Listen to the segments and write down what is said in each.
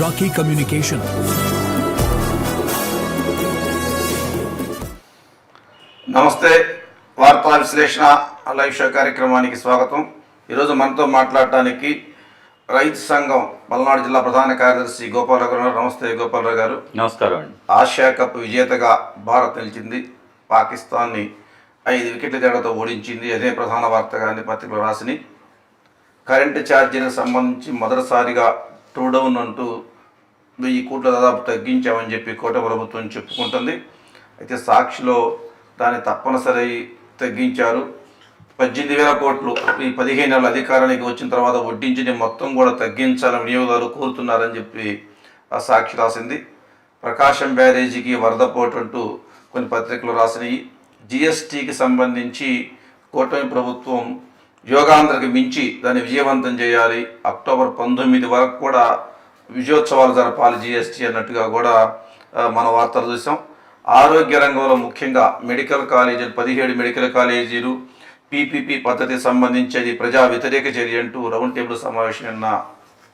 Rocky Communication. నమస్తే వార్తా విశ్లేషణ లైవ్ షో కార్యక్రమానికి స్వాగతం. ఈరోజు మనతో మాట్లాడటానికి రైతు సంఘం పల్నాడు జిల్లా ప్రధాన కార్యదర్శి గోపాలరావు గారు. నమస్తే గోపాలరావు గారు. నమస్కారం అండి. ఆసియా కప్ విజేతగా భారత్ నిలిచింది. పాకిస్తాన్ని ఐదు వికెట్ల తేడాతో ఓడించింది. అదే ప్రధాన వార్తగా పత్రికలు రాసినాయి. కరెంటు ఛార్జీలకు సంబంధించి మొదటిసారిగా టూ డౌన్ అంటూ వెయ్యి కోట్ల దాదాపు తగ్గించామని చెప్పి కోట ప్రభుత్వం చెప్పుకుంటుంది. అయితే సాక్షిలో దాన్ని తప్పనిసరి తగ్గించారు. పద్దెనిమిది వేల కోట్లు ఈ పదిహేను నెలల అధికారానికి వచ్చిన తర్వాత వడ్డించిన మొత్తం కూడా తగ్గించాలని వినియోగదారులు కోరుతున్నారని చెప్పి ఆ సాక్షి రాసింది. ప్రకాశం బ్యారేజీకి వరద పోటు అంటూ కొన్ని పత్రికలు రాసినాయి. జిఎస్టీకి సంబంధించి కూటమి ప్రభుత్వం యోగాంధ్రకి మించి దాన్ని విజయవంతం చేయాలి. అక్టోబర్ పంతొమ్మిది వరకు కూడా విజయోత్సవాలు జరపాలి జిఎస్టీ అన్నట్టుగా కూడా మన వార్తలు చూసాం. ఆరోగ్య రంగంలో ముఖ్యంగా మెడికల్ కాలేజీలు పదిహేడు మెడికల్ కాలేజీలు పీపీపీ పద్ధతికి సంబంధించి ప్రజా వ్యతిరేక చర్య అంటూ రౌండ్ టేబుల్ సమావేశం నిన్న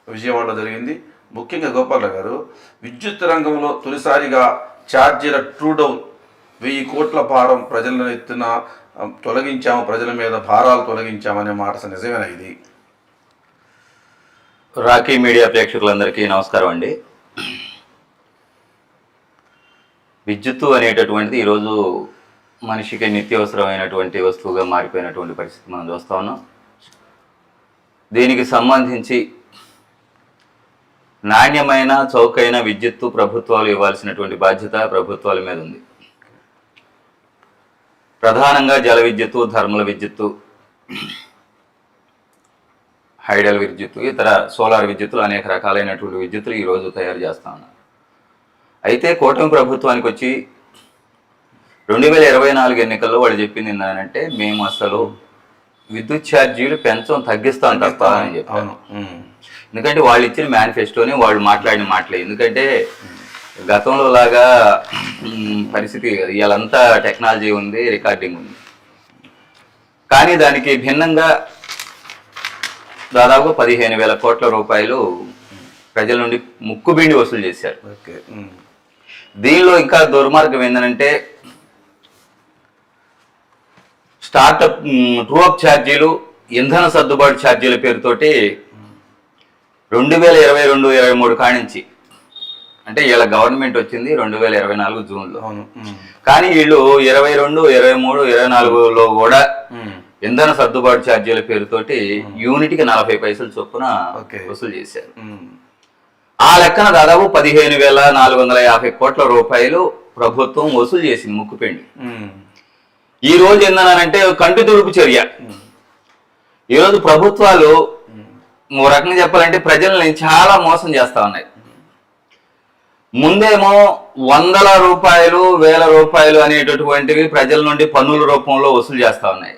విజయవాడలో జరిగింది. ముఖ్యంగా గోపాల గారు విద్యుత్ రంగంలో తొలిసారిగా ఛార్జీల ట్రూడౌన్ వెయ్యి కోట్ల భారం ప్రజలను ఎత్తున తొలగించాము ప్రజల మీద భారాలు తొలగించామనే మాట నిజమేనా ఇది? రాకీ మీడియా ప్రేక్షకులందరికీ నమస్కారం అండి. విద్యుత్తు అనేటటువంటిది ఈరోజు మనిషికి నిత్యవసరమైనటువంటి వస్తువుగా మారిపోయినటువంటి పరిస్థితి మనం చూస్తూ ఉన్నాం. దీనికి సంబంధించి నాణ్యమైన చౌకైన విద్యుత్తు ప్రభుత్వాలు ఇవ్వాల్సినటువంటి బాధ్యత ప్రభుత్వాల మీద ఉంది. ప్రధానంగా జల విద్యుత్తు ధర్మల విద్యుత్తు హైడల్ విద్యుత్తు ఇతర సోలార్ విద్యుత్తులు అనేక రకాలైనటువంటి విద్యుత్తులు ఈరోజు తయారు చేస్తా ఉన్నారు. అయితే కూటమి ప్రభుత్వానికి వచ్చి రెండు వేల ఇరవై నాలుగు ఎన్నికల్లో వాళ్ళు చెప్పింది ఏంటంటే మేము అసలు విద్యుత్ ఛార్జీలు పెంచం తగ్గిస్తాం తప్ప అని ఉమ్. ఎందుకంటే వాళ్ళు ఇచ్చిన మేనిఫెస్టోని వాళ్ళు మాట్లాడిన మాటలే. ఎందుకంటే గతంలో లాగా పరిస్థితి ఇవాళంతా టెక్నాలజీ ఉంది రికార్డింగ్ ఉంది. కానీ దానికి భిన్నంగా దాదాపు పదిహేను వేల కోట్ల రూపాయలు ప్రజల నుండి ముక్కుబిండి వసూలు చేశారు. దీనిలో ఇంకా దుర్మార్గం ఏంటంటే స్టార్టప్ ట్రూఅప్ ఛార్జీలు ఇంధన సర్దుబాటు ఛార్జీల పేరుతోటి రెండు వేల ఇరవై రెండు ఇరవై మూడు కానించి అంటే వీళ్ళ గవర్నమెంట్ వచ్చింది రెండు వేల ఇరవై నాలుగు జూన్లో అవును ఉమ్. కానీ వీళ్ళు ఇరవై రెండు ఇరవై మూడు ఇరవై నాలుగులో కూడా. ఇంధన సర్దుబాటు ఛార్జీల పేరుతోటి యూనిట్కి నలభై పైసలు చొప్పున. వసూలు చేశారు. ఆ లెక్కన దాదాపు పదిహేను వేల నాలుగు వందల యాభై కోట్ల రూపాయలు ప్రభుత్వం వసూలు చేసింది ముక్కుపిండి. ఈ రోజు ఏందనంటే కంటి తుడుపు చర్య ఈ రోజు ప్రభుత్వాలు ఓ రకంగా చెప్పాలంటే ప్రజల్ని చాలా మోసం చేస్తా ఉన్నాయి ముందేమో వందల రూపాయలు వేల రూపాయలు అనేటటువంటివి ప్రజల నుండి పన్నుల రూపంలో వసూలు చేస్తా ఉన్నాయి.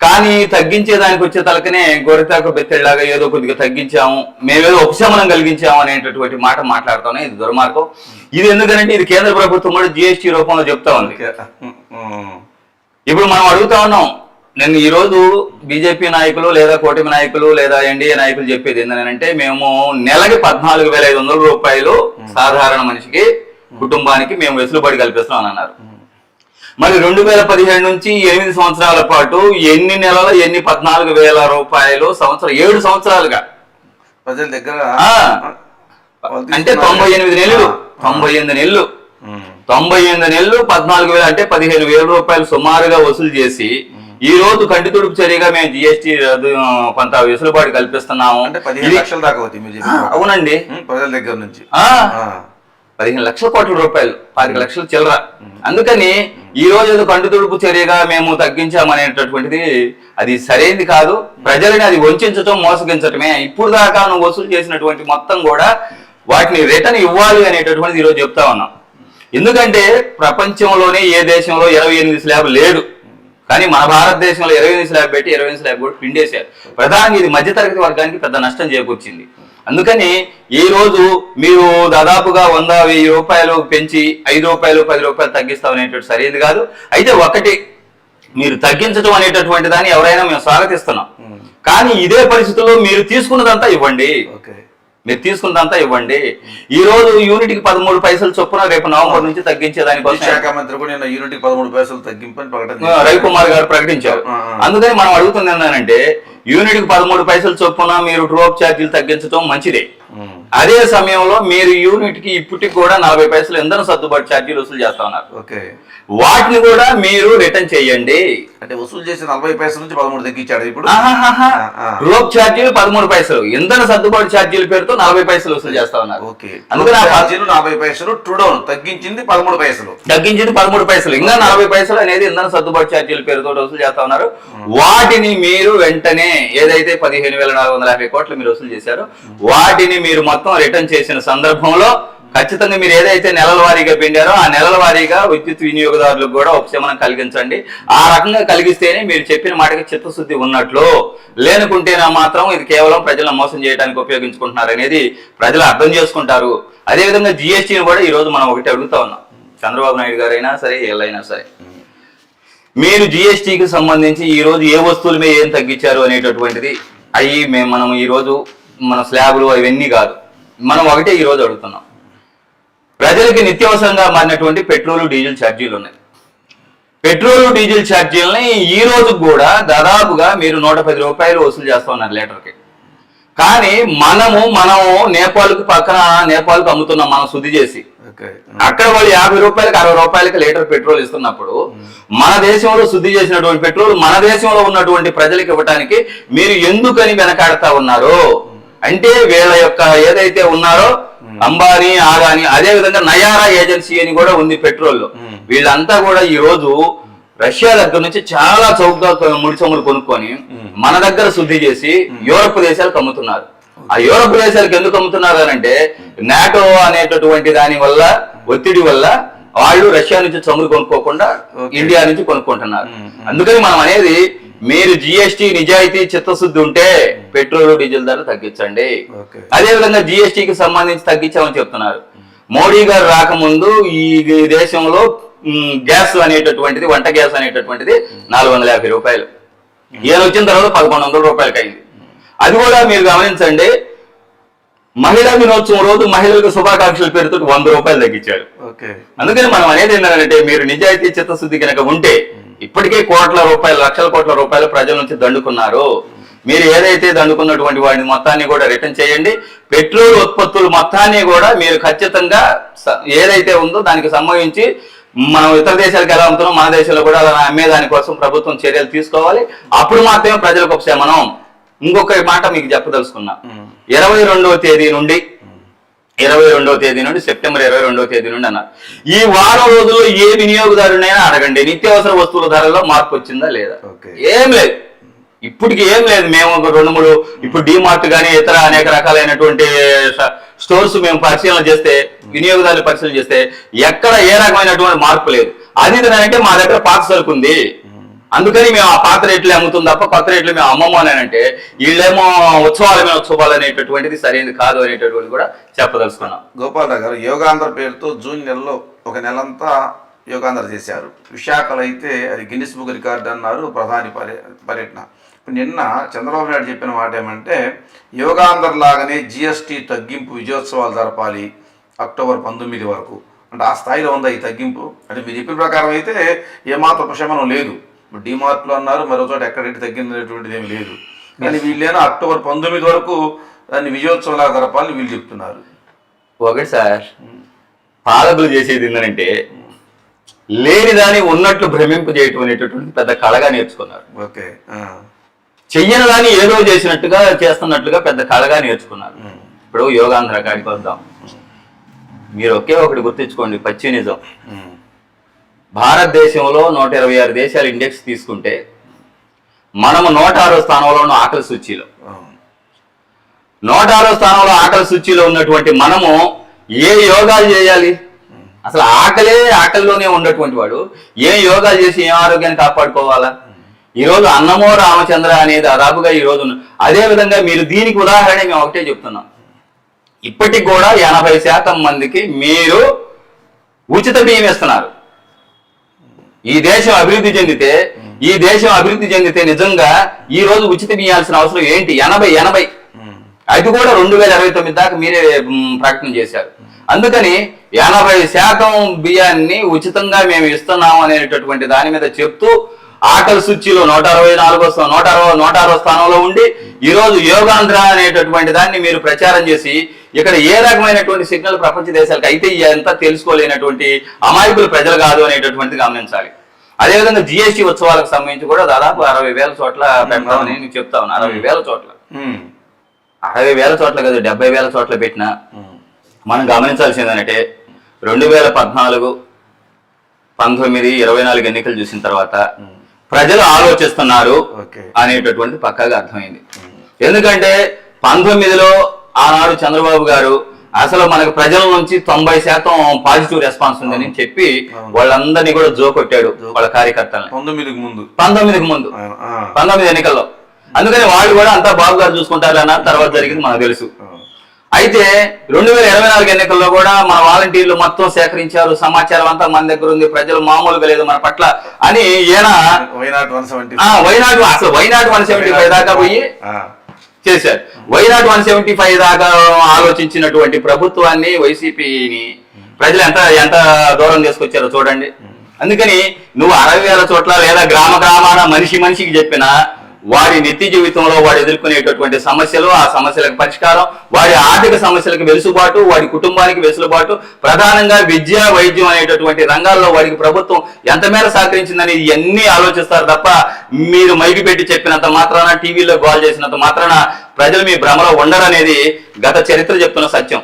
కానీ తగ్గించే దానికి వచ్చే తలకనే గొరితాకు బెత్తెళ్ళలాగా ఏదో కొద్దిగా తగ్గించాము మేమేదో ఉపశమనం కలిగించాము అనేటటువంటి మాట మాట్లాడుతున్నాం ఇది దుర్మార్గం. ఇది ఎందుకంటే ఇది కేంద్ర ప్రభుత్వం కూడా జిఎస్టీ రూపంలో చెప్తా ఉంది. ఇప్పుడు మనం అడుగుతా ఉన్నాం నేను ఈ రోజు బీజేపీ నాయకులు లేదా కూటమి నాయకులు లేదా ఎన్డీఏ నాయకులు చెప్పేది ఏంటంటే మేము నెలకి పద్నాలుగు వేల ఐదు వందల రూపాయలు సాధారణ మనిషికి కుటుంబానికి మేము వెసులుబాటు కల్పిస్తున్నాం అని అన్నారు మరి రెండు వేల పదిహేడు నుంచి ఎనిమిది సంవత్సరాల పాటు ఎన్ని నెలలు ఎన్ని పద్నాలుగు వేల రూపాయలు సంవత్సరం ఏడు సంవత్సరాలుగా? ప్రజల దగ్గర అంటే. తొంభై ఎనిమిది నెలలు. తొంభై ఎనిమిది నెలలు. తొంభై ఎనిమిది నెలలు పద్నాలుగు వేలు అంటే పదిహేను వేల రూపాయలు సుమారుగా వసూలు చేసి ఈ రోజు కంటి తుడుపు చర్యగా మేము జిఎస్టీ కొంత వెసులుబాటు కల్పిస్తున్నాము. అంటే పదిహేను లక్షల దాకా మాట. అవునండి. ప్రజల దగ్గర నుంచి. పదిహేను లక్షల కోట్ల రూపాయలు పాతిక లక్షలు చిల్లర. అందుకని ఈ రోజు ఏదో కంటి తుడుపు చర్యగా మేము తగ్గించామనేటటువంటిది అది సరైనది కాదు. ప్రజలని అది వంచడం మోసగించటమే. ఇప్పుడు దాకా నువ్వు వసూలు చేసినటువంటి మొత్తం కూడా వాటిని రిటర్న్ ఇవ్వాలి అనేటటువంటిది ఈరోజు చెప్తా ఉన్నాం. ఎందుకంటే ప్రపంచంలోనే ఏ దేశంలో ఇరవై ఎనిమిది స్లాబ్ లేదు. కానీ మన భారతదేశంలో ఇరవై ఎనిమిది స్లాబ్ పెట్టి ఇరవై ఎనిమిది స్లాబ్ కూడా పిండేశారు ప్రధానంగా ఇది మధ్యతరగతి వర్గానికి పెద్ద నష్టం చేకూర్చింది. అందుకని ఈ రోజు మీరు దాదాపుగా వంద వెయ్యి రూపాయలు పెంచి ఐదు రూపాయలు పది రూపాయలు తగ్గిస్తాం అనేటువంటి సరైనది కాదు. అయితే ఒకటి మీరు తగ్గించడం అనేటటువంటి దాన్ని ఎవరైనా మేము స్వాగతిస్తున్నాం. కానీ ఇదే పరిస్థితుల్లో మీరు తీసుకున్నదంతా ఇవ్వండి. ఓకే. మీరు తీసుకున్నదంతా ఇవ్వండి ఈ రోజు యూనిట్కి పదమూడు పైసలు చొప్పున రేపు నవంబర్ నుంచి తగ్గించే దానికోసం శాఖ మంత్రి కూడా నిన్న యూనిట్ పదమూడు పైసలు తగ్గింపని ప్రకటన రవికుమార్ గారు ప్రకటించారు. అందుకని మనం అడుగుతుంది ఏంటంటే యూనిట్కి పదమూడు పైసలు చొప్పున మీరు డ్రోప్ ఛార్జీలు తగ్గించడం మంచిదే. అదే సమయంలో మీరు యూనిట్కి ఇప్పటికి కూడా నలభై పైసలు ఇంధన సర్దుబాటు ఛార్జీలు వసూలు చేస్తా ఉన్నారు. ఓకే. వాటిని కూడా మీరు రిటర్న్ చేయండి. అంటే వసూలు చేసి నలభై పైసల నుంచి పదమూడు తగ్గించాడు ఇప్పుడు. డ్రోప్ ఛార్జీలు పదమూడు పైసలు. ఇంధన సర్దుబాటు ఛార్జీల పేరుతో నలభై పైసలు వసూలు చేస్తా ఉన్నారు. ఓకే. అందుకని ఆ ఛార్జీలు నలభై పైసలు ట్రూడౌన్ తగ్గించింది పదమూడు పైసలు. తగ్గించింది పదమూడు పైసలు. ఇంకా నలభై పైసలు అనేది ఇంధన సర్దుబాటు ఛార్జీల పేరుతో వసూలు చేస్తా ఉన్నారు. వాటిని మీరు వెంటనే ఏదైతే పదిహేను వేల నాలుగు వందల యాభై కోట్లు మీరు వసూలు చేశారో వాటిని మీరు మొత్తం మొత్తం రిటర్న్ చేసిన సందర్భంలో ఖచ్చితంగా మీరు ఏదైతే నెలల వారీగా పిండారో ఆ నెలల వారీగా విద్యుత్ వినియోగదారులకు కూడా ఉపశమనం కలిగించండి. ఆ రకంగా కలిగిస్తేనే మీరు చెప్పిన మాటకి చిత్తశుద్ధి ఉన్నట్లు లేనుకుంటేనా మాత్రం ఇది కేవలం ప్రజలను మోసం చేయడానికి ఉపయోగించుకుంటున్నారు అనేది ప్రజలు అర్థం చేసుకుంటారు. అదేవిధంగా జిఎస్టీని కూడా ఈ రోజు మనం ఒకటి అడుగుతా ఉన్నాం. చంద్రబాబు నాయుడు గారైనా సరే వీళ్ళైనా సరే. మీరు జిఎస్టీకి సంబంధించి ఈ రోజు ఏ వస్తువుల మీద ఏం తగ్గించారు అనేటటువంటిది అవి మేము మనం ఈ రోజు మన స్లాబ్లు అవన్నీ కాదు. మనం ఒకటే ఈ రోజు అడుగుతున్నాం. ప్రజలకి నిత్యావసరంగా మారినటువంటి పెట్రోల్ డీజిల్ ఛార్జీలు ఉన్నాయి. పెట్రోల్ డీజిల్ ఛార్జీలని ఈ రోజు కూడా దాదాపుగా మీరు నూట పది రూపాయలు వసూలు చేస్తా ఉన్నారు లీటర్కి. కానీ మనము మనము నేపాల్కి పక్కన నేపాల్కి అమ్ముతున్నాం మనం శుద్ధి చేసి అక్కడ వాళ్ళు యాభై రూపాయలకి అరవై రూపాయలకి లీటర్ పెట్రోల్ ఇస్తున్నప్పుడు మన దేశంలో శుద్ధి చేసినటువంటి పెట్రోల్ మన దేశంలో ఉన్నటువంటి ప్రజలకు ఇవ్వడానికి మీరు ఎందుకని వెనకాడుతా ఉన్నారు? అంటే వీళ్ళ యొక్క ఏదైతే ఉన్నారో అంబానీ ఆదాని అదే విధంగా నయారా ఏజెన్సీ అని కూడా ఉంది పెట్రోల్ వీళ్ళంతా కూడా ఈ రోజు రష్యా దగ్గర నుంచి చాలా చౌకగా ముడి చమురు కొనుక్కొని మన దగ్గర శుద్ధి చేసి యూరప్ దేశాలకు అమ్ముతున్నారు. ఆ యూరప్ దేశాలకు ఎందుకు అమ్ముతున్నారు అని అంటే నాటో అనేటటువంటి దాని వల్ల ఒత్తిడి వల్ల వాళ్ళు రష్యా నుంచి చమురు కొనుక్కోకుండా. ఇండియా నుంచి కొనుక్కుంటున్నారు. అందుకని మనం అనేది మీరు జిఎస్టి నిజాయితీ చిత్తశుద్ధి ఉంటే పెట్రోల్ డీజిల్ ధర తగ్గించండి. అదే విధంగా జిఎస్టికి సంబంధించి తగ్గించామని చెప్తున్నారు. మోడీ గారు రాకముందు ఈ దేశంలో గ్యాస్ అనేటటువంటిది వంట గ్యాస్ అనేటటువంటిది నాలుగు వందల యాభై రూపాయలు. ఈయన వచ్చిన తర్వాత పదకొండు వందల రూపాయలకి అయింది. అది కూడా మీరు గమనించండి. మహిళా దినోత్సవం రోజు మహిళలకు శుభాకాంక్షల పేరుతో వంద రూపాయలు తగ్గించారు. అందుకని మనం అనేది ఏంటంటే మీరు నిజాయితీ చిత్తశుద్ధి కనుక ఉంటే ఇప్పటికే కోట్ల రూపాయలు లక్షల కోట్ల రూపాయలు ప్రజల నుంచి దండుకున్నారు. మీరు ఏదైతే దండుకున్నటువంటి వాటిని మొత్తాన్ని కూడా రిటర్న్ చేయండి. పెట్రోల్ ఉత్పత్తులు మొత్తాన్ని కూడా మీరు ఖచ్చితంగా ఏదైతే ఉందో దానికి సంబంధించి మనం ఇతర దేశాలకు ఎలా అమ్ముతున్నాం మన దేశంలో కూడా అలా అమ్మే దానికోసం ప్రభుత్వం చర్యలు తీసుకోవాలి. అప్పుడు మాత్రమే ప్రజలకు ఉపశమనం ఇంకొక మాట మీకు చెప్పదలుచుకున్నా. ఇరవై రెండవ తేదీ నుండి ఇరవై రెండవ తేదీ నుండి సెప్టెంబర్ ఇరవై రెండవ తేదీ నుండి అన్నారు. ఈ వారం రోజుల్లో ఏ వినియోగదారునైనా అడగండి. నిత్యావసర వస్తువుల ధరల్లో మార్పు వచ్చిందా లేదా. ఏం లేదు. ఇప్పటికి ఏం లేదు. మేము ఒక రెండు మూడు ఇప్పుడు డిమార్ట్ కానీ ఇతర అనేక రకాలైనటువంటి స్టోర్స్ మేము పరిశీలన చేస్తే వినియోగదారులు పరిశీలన చేస్తే ఎక్కడ ఏ రకమైనటువంటి మార్పు లేదు. అది అంటే మా దగ్గర పాత సరుకు ఉంది. అందుకని మేము ఆ పాత రేట్లు అమ్ముతుంది తప్ప కొత్త రేట్లు మేము అమ్మము అని అంటే వీళ్ళేమో ఉత్సవాల మీద ఉత్సవాలు అనేటటువంటిది సరైనది కాదు అనేటటువంటి కూడా చెప్పదలుచుకున్నాం. గోపాలరావు గారు యోగాంధ్ర పేరుతో జూన్ నెలలో ఒక నెలంతా యోగాంధ్ర చేశారు. విశాఖలో అయితే అది గిన్నిస్ బుక్ రికార్డు అన్నారు ప్రధాని పర్య పర్యటన. నిన్న చంద్రబాబు నాయుడు చెప్పిన మాట ఏమంటే యోగాంధ్ర లాగానే జిఎస్టీ తగ్గింపు విజయోత్సవాలు జరపాలి అక్టోబర్ పంతొమ్మిది వరకు. అంటే ఆ స్థాయిలో ఉందా ఈ తగ్గింపు? అంటే మీరు చెప్పిన ప్రకారం అయితే ఏమాత్రం ఉపశమనం లేదు. డిమార్ట్లో అన్నారు మరో చోట ఎక్కడ రేటు తగ్గినటువంటిది ఏమి లేదు. కానీ వీళ్ళేనా అక్టోబర్ పంతొమ్మిది వరకు దాన్ని విజయోత్సవంలాగా జరపాలని వీళ్ళు చెప్తున్నారు. ఒకటి సార్ పాలకులు చేసేది ఏంటంటే లేని దాన్ని ఉన్నట్లు భ్రమింపు చేయటం అనేటటువంటి పెద్ద కళగా నేర్చుకున్నారు. ఓకే. చెయ్యని దాన్ని ఏదో చేసినట్టుగా చేస్తున్నట్లుగా పెద్ద కళగా నేర్చుకున్నారు. ఇప్పుడు యోగాంధ్ర కాడికి వద్దాం. మీరు ఒకే ఒకటి గుర్తుంచుకోండి పచ్చి నిజం. భారతదేశంలో నూట ఇరవై ఆరు దేశాలు ఇండెక్స్ తీసుకుంటే మనము నూట ఆరో స్థానంలో ఉన్న ఆకలి సూచీలో. నూట ఆరో స్థానంలో ఆకలి సూచీలో ఉన్నటువంటి మనము ఏ యోగాలు చేయాలి? అసలు ఆకలే ఆకలిలోనే ఉన్నటువంటి వాడు. ఏ యోగాలు చేసి ఏం ఆరోగ్యాన్ని కాపాడుకోవాలా? ఈరోజు అన్నమో రామచంద్ర అనేది దాదాపుగా ఈ రోజు అదే విధంగా మీరు దీనికి ఉదాహరణ మేము ఒకటే చెప్తున్నాం. ఇప్పటికి కూడా ఎనభై శాతం మందికి మీరు ఉచిత బియ్యం ఇస్తున్నారు ఈ దేశం అభివృద్ధి చెందితే ఈ దేశం అభివృద్ధి చెందితే నిజంగా ఈ రోజు ఉచితం ఇవ్వాల్సిన అవసరం ఏంటి? ఎనభై ఎనభై. అది కూడా రెండు వేల ఇరవై తొమ్మిది దాకా మీరే ప్రకటన చేశారు. అందుకని ఎనభై శాతం బియ్యాన్ని ఉచితంగా మేము ఇస్తున్నాం అనేటటువంటి దాని మీద చెప్తూ ఆకలి సూచీలో నూట అరవై నాలుగో నూట అరవై నూట అరవై స్థానంలో ఉండి ఈ రోజు యోగాంధ్ర అనేటటువంటి దాన్ని మీరు ప్రచారం చేసి ఇక్కడ ఏ రకమైనటువంటి సిగ్నల్ ప్రపంచ దేశాలకు అయితే ఎంత తెలుసుకోలేనటువంటి అమాయకులు ప్రజలు కాదు అనేటటువంటిది గమనించాలి. అదేవిధంగా జిఎస్టీ ఉత్సవాలకు సంబంధించి కూడా దాదాపు అరవై వేల చోట్ల పెడతామని నేను చెప్తా ఉన్నా. అరవై వేల చోట్ల. ఉమ్. అరవై వేల చోట్ల కదా డెబ్బై వేల చోట్ల పెట్టినా మనం గమనించాల్సింది ఏంటంటే రెండు వేల పద్నాలుగు పంతొమ్మిది ఇరవై నాలుగు ఎన్నికలు చూసిన తర్వాత ప్రజలు ఆలోచిస్తున్నారు ఓకే. అనేటటువంటిది పక్కాగా అర్థమైంది. ఎందుకంటే పంతొమ్మిదిలో ఆనాడు చంద్రబాబు గారు అసలు మనకు ప్రజల నుంచి తొంభై శాతం పాజిటివ్ రెస్పాన్స్ ఉందని చెప్పి వాళ్ళందరినీ కూడా జోకొట్టాడు వాళ్ళ కార్యకర్తల్ని. పంతొమ్మిదికి ముందు. పంతొమ్మిదికి ముందు. పంతొమ్మిది ఎన్నికల్లో. అందుకని వాళ్ళు కూడా అంతా బాబు గారు చూసుకుంటారు అన్న తర్వాత జరిగింది మనకు తెలుసు. అయితే రెండు వేల ఇరవై నాలుగు ఎన్నికల్లో కూడా మన వాలంటీర్లు మొత్తం సేకరించారు సమాచారం అంతా మన దగ్గర ఉంది ప్రజలు మామూలుగా లేదు మన పట్ల అని ఈయన వైనాట్ వన్ సెవెంటీ అసలు వైనాడు వన్ సెవెంటీ ఫైవ్ దాకా పోయి చేశారు. వైనాట్ వన్ సెవెంటీ ఫైవ్ దాకా ఆలోచించినటువంటి ప్రభుత్వాన్ని వైసీపీని ప్రజలు ఎంత ఎంత దూరం తీసుకొచ్చారో చూడండి. అందుకని నువ్వు అరవై వేల చోట్ల లేదా గ్రామ గ్రామాన మనిషి మనిషికి చెప్పినా వారి నిత్య జీవితంలో వాడు ఎదుర్కొనేటటువంటి సమస్యలు ఆ సమస్యలకు పరిష్కారం వాడి ఆర్థిక సమస్యలకు వెసులుబాటు వాడి కుటుంబానికి వెసులుబాటు ప్రధానంగా విద్య వైద్యం అనేటటువంటి రంగాల్లో వాడికి ప్రభుత్వం ఎంతమేర సహకరించిందని ఇవన్నీ ఆలోచిస్తారు తప్ప మీరు మైకి పెట్టి చెప్పినంత మాత్రాన టీవీలో గోల్ చేసినంత మాత్రాన ప్రజలు మీ భ్రమలో ఉండరనేది గత చరిత్ర చెప్తున్న సత్యం.